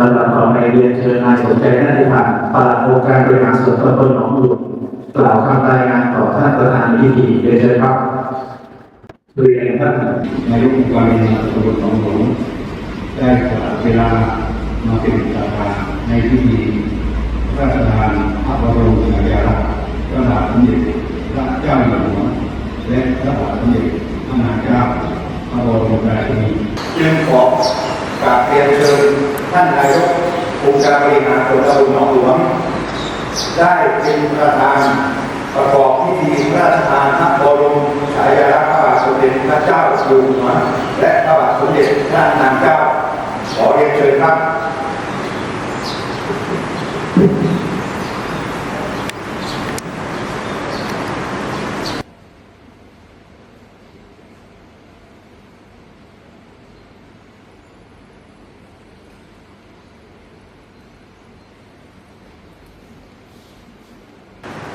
ลำดับต่อไปเรียนเชิญนายสมใจนาฏพันธ์ปลัดองค์การบริหารส่วนตำบลหนองหลวงกล่าวคำรายงานต่อท่านประธานพิธีเรียนเชิญครับเรียนท่านนายกองค์การบริหารส่วนตำบลหนองหลวงได้สละเวลามาเป็นประธานในพิธีพระราชทานพระบรมฉายาลักษณ์พระบาทสมเด็จพระเจ้าอยู่หัวและพระบาทสมเด็จพระนางเจ้าพระบรมราชินีจึงขอกราบเรียนเชิญ ท่านนายกองค์การบริหารส่วนตำบลหนองหลวง ได้เป็นประธานประกอบพิธีพระราชทานพระบรมฉายาลักษณ์พระบาทสมเด็จพระเจ้าอยู่หัวและพระบาทสมเด็จพระนางเจ้าขอเรียนเชิญครับ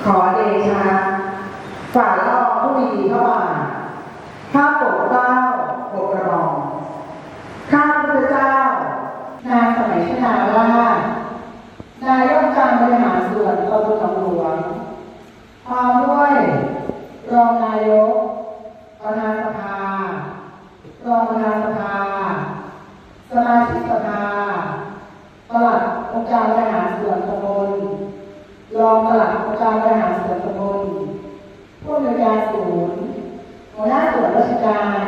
ขอเดชะฝ่าละอองผู้มีพระบาทข้าปกเกล้าปกกระหม่อมข้าพระเจ้านางสมัยชนาว่า นายกการบริหารส่วนตำบลหนองหลวงพร้อมด้วยรองนายก ประธานสภา รองประธานสภา สมาชิกสภา ปลัดองค์การบริหารส่วนตำบล รองปลัดองค์การบริหารส่วนตำบลผู้อำนวยการศูนย์หัวหน้าส่วนราชการ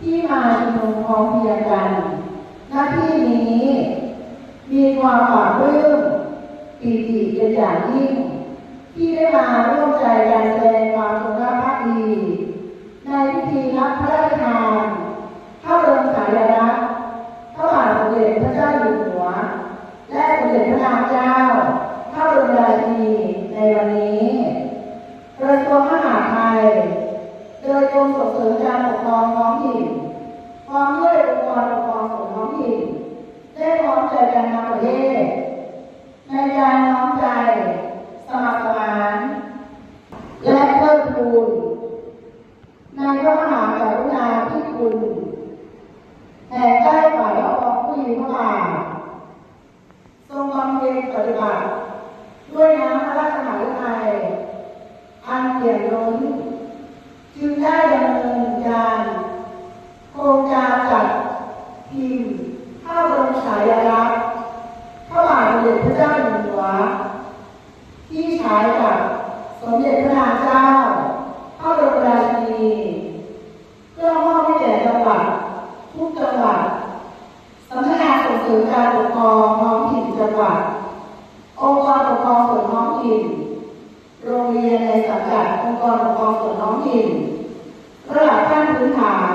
ที่มาชุมนุม พร้อมเพียงกัน หน้าที่นี้ มีความปลาบปลื้มปีติเป็นอย่างยิ่ง ที่ได้มาร่วมใจกันแสดงความสงรักภักดี ในพิธีรับพระราชทานพระบรมฉายาลักษณ์พระบาทสมเด็จพระเจ้าอยู่หัว และสมเด็จพระนางเจ้า พระบรมราชินีในวันนี้กระทรวงมหาดไทย โดยกรมส่งเสริมการปกครองท้องถิ่นพร้อมด้วยองค์กรปกครองส่วนท้องถิ่น ได้พร้อมใจกันทั้งประ เทศในการน้อมใจ สมัครสมาน และเพิ่มพูนในพระมหากรุณาธิคุณแห่งใต้ฝ่ายละอองผู้มีพระบาททรงบำเพ็ญปฏิบัติ ด้วยน้ำพระราชหฤทัยอันเปี่ยมล้น จึงได้ดำเนินการโครงการจัดพิมพ์พระบรมฉายาลักษณ์พระบาทสมเด็จพระเจ้าอยู่หัว ที่ฉายกับสมเด็จพระนางเจ้า พระบรมราชินีเพื่อมอบให้แก่จังหวัดทุกจังหวัด สำนักงานส่งเสริมการปกครองท้องถิ่นจังหวัด องค์กรปกครองส่วนท้องถิ่น โรงเรียนในสังกัดองค์กรปกครองส่วนท้องถิ่น ระดับขั้นพื้นฐาน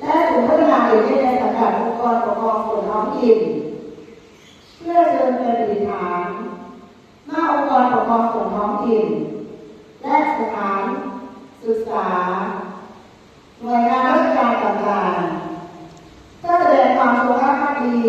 และศูนย์พัฒนาเด็กเล็กในสังกัด องค์กรปกครองส่วนท้องถิ่นเพื่อเดินเนินดิฐานหน้าองค์กรปกครองส่วนท้องถิ่น และสถาน ศึกษาหน่วยงานราชการต่างๆเพื่อแสดงความจงรักภักดี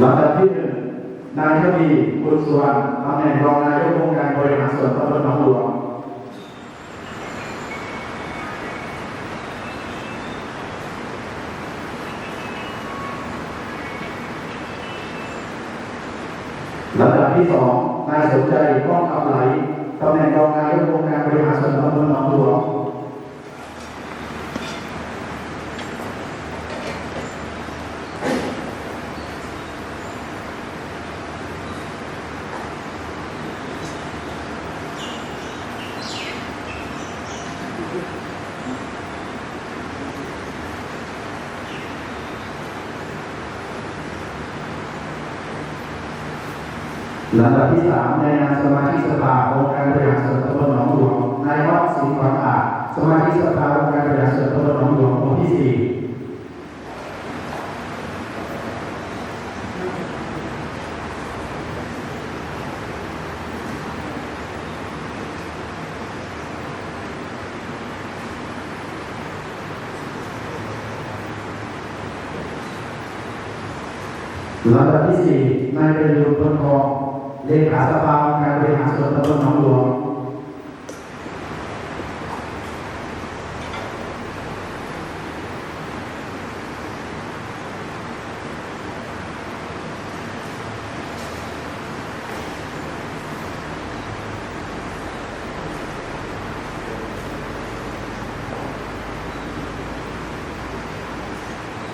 ลำดับที่หนึ่งนายทวีคุณสุวรรณตำแหน่งรองนายกองค์การบริหารส่วนตำบลหนองหลวงลำดับที่สองนายสนใจป้องค ลำดับที่สามในนามสมาชิกสภาองค์การบริหารส่วนตำบลหนองหลวงนายวัฒน์ศรีขวัญอาจสมาชิกสภาองค์การบริหารส่วนตำบลหนองหลวงองค์ที่สี่ลำดับที่สี่นายเป็นยุทธพลทอง เลขาสภาการบริหารส่วนตำบลหนองหลวง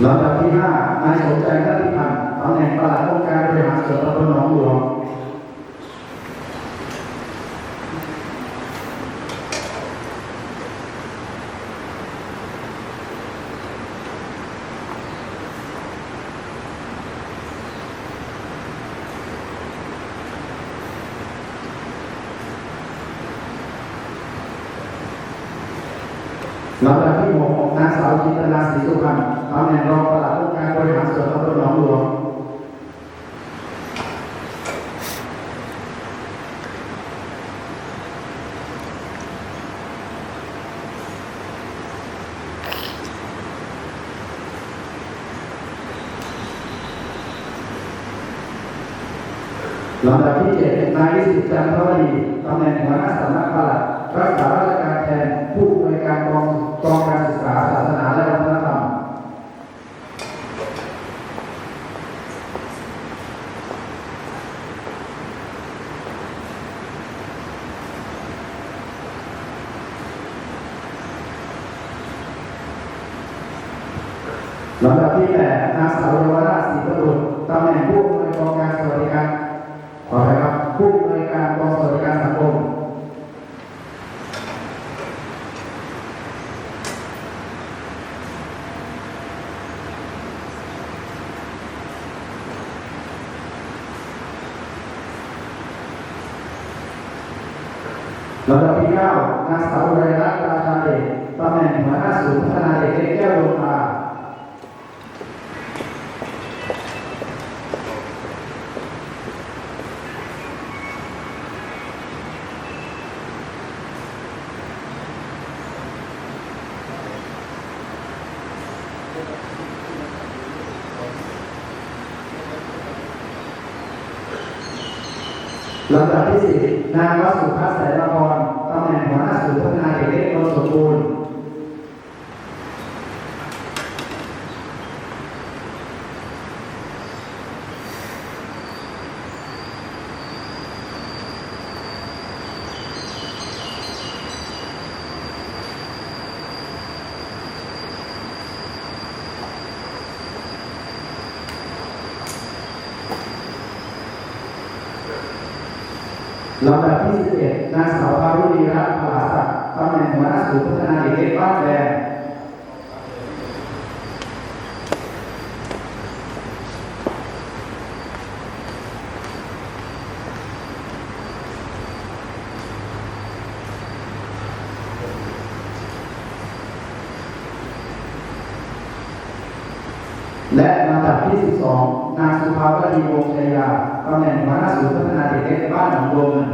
ลำดับที่ห้านายสมใจนัทธิพันธ์ตำแหน่งปลัดองค์การบริหารส่วนตำบลหนองหลวง หลำดับที่หกนางสาวจินตนาศรีสุพรรณตำแหน่งรองปลัดองค์การบริหารส่วนตำบลหนองหลวงลำดับที่เจ็ดนายวิสิตจันทวดีตำแหน่งหัวหน้าสำนักปลัด รักษาราชการแทนผู้อำนวยการกองกองการศึกษาศาสนาและวัฒนธรรมลำดับที่แปดนางสาวเยาวราศีประดุษตำแหน่งผู้อำนวยกองการสวัสดิการขออภัยครับผู้อำนวยการกองสวัสดิการสังคม ลำดับที่เก้านางสาวเรรัตน์ราชาเดชตำแหน่งหัวหน้าศูนย์พัฒนาเด็กเล็กแก้วดวงตาลำดับที่สี่นางวัสุพัฒน์แสนละครตำแหน่งหัวหน้าศูนย์พัฒนาเด็กเล็กโนนสมบูรณ์ ลำดับที่11นางสาวพารุณีรัตน์พลาศักดิ์ตำแหน่งหัวหน้าศูนย์พัฒนาเด็กเล็กบ้านแดงและลำดับที่ 12 นางสุภาวดีวงศ์ชัยยา ตำแหน่งหัวหน้าศูนย์พัฒนาเด็กเล็กบ้านหนองบัวเงิน